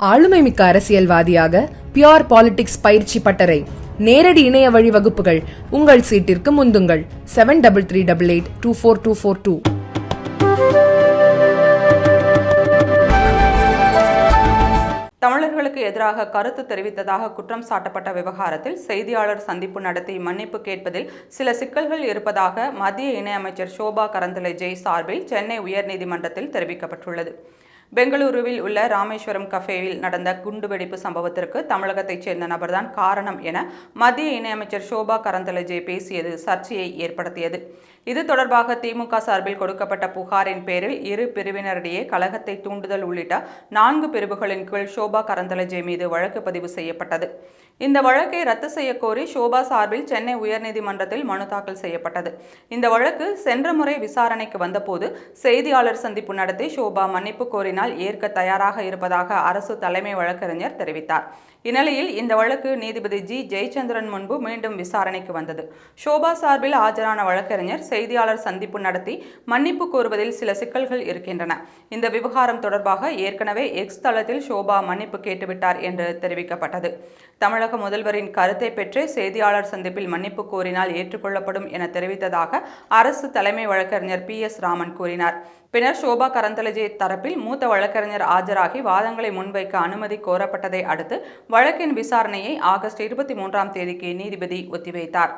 ஆளுமைமிக்க அரசியல்வாதியாக pure politics பயிற்சி பட்டறை. நேரடி இணைய வழி வகுப்புகள். உங்கள் சீட்டிற்கு முந்துங்கள். Seven double three double eight two four two four two தமிழர்களுக்கு எதிராக கருத்து தெரிவித்ததாக குற்றம் சாட்டப்பட்ட விவகாரத்தில் செய்தியாளர் சந்திப்பு நடத்தி மன்னிப்பு கேட்பதில் சில சிக்கல்கள் இருப்பதாக மத்திய இணையமைச்சர் சோபா கரந்தலை சார்பில் சென்னை உயர்நீதிமன்றத்தில் தெரிவிக்கப்பட்டுள்ளது. பெங்களூருவில் உள்ள ராமேஸ்வரம் கஃபேவில் நடந்த குண்டுவெடிப்பு சம்பவத்திற்கு தமிழகத்தைச் சேர்ந்த நபர்தான் காரணம் என மத்திய இணையமைச்சர் சோபா கரந்தலஜே பேசியது சர்ச்சையை ஏற்படுத்தியது. இது தொடர்பாக திமுக சார்பில் கொடுக்கப்பட்ட புகாரின் பேரில் இரு பிரிவினரிடையே கழகத்தை தூண்டுதல் உள்ளிட்ட நான்கு பிரிவுகளின் கீழ் சோபா கரந்தலஜே மீது வழக்கு பதிவு செய்யப்பட்டது. இந்த வழக்கை ரத்து செய்யக்கோரி ஷோபா சோபா சார்பில் சென்னை உயர்நீதிமன்றத்தில் மனு தாக்கல் செய்யப்பட்டது. இந்த வழக்கு சென்ற முறை விசாரணைக்கு வந்தபோது செய்தியாளர் சந்திப்பு நடத்தி சோபா மன்னிப்பு கோரினால் ஏற்க தயாராக இருப்பதாக அரசு தலைமை வழக்கறிஞர் தெரிவித்தார். இந்நிலையில் இந்த வழக்கு நீதிபதி ஜி. ஜெயச்சந்திரன் முன்பு மீண்டும் விசாரணைக்கு வந்தது. ஷோபா சார்பில் ஆஜரான வழக்கறிஞர் செய்தியாளர் சந்திப்பு நடத்தி மன்னிப்பு கோருவதில் சில சிக்கல்கள் இருக்கின்றன. இந்த விவகாரம் தொடர்பாக ஏற்கனவே எக்ஸ் தளத்தில் ஷோபா மன்னிப்பு கேட்டுவிட்டார் என்று தெரிவிக்கப்பட்டது. தமிழக முதல்வரின் கருத்தை பெற்றே செய்தியாளர் சந்திப்பில் மன்னிப்பு கோரினால் ஏற்றுக்கொள்ளப்படும் என தெரிவித்ததாக அரசு தலைமை வழக்கறிஞர் பி. எஸ். ராமன் கூறினார். பின்னர் ஷோபா கரந்தலஜே தரப்பில் மூத்த மூத்த வழக்கறிஞர் ஆஜராகி வாதங்களை முன்வைக்க அனுமதி கோரப்பட்டதை அடுத்து வழக்கின் விசாரணையை ஆகஸ்ட் இருபத்தி மூன்றாம் தேதிக்கு நீதிபதி ஒத்திவைத்தார்.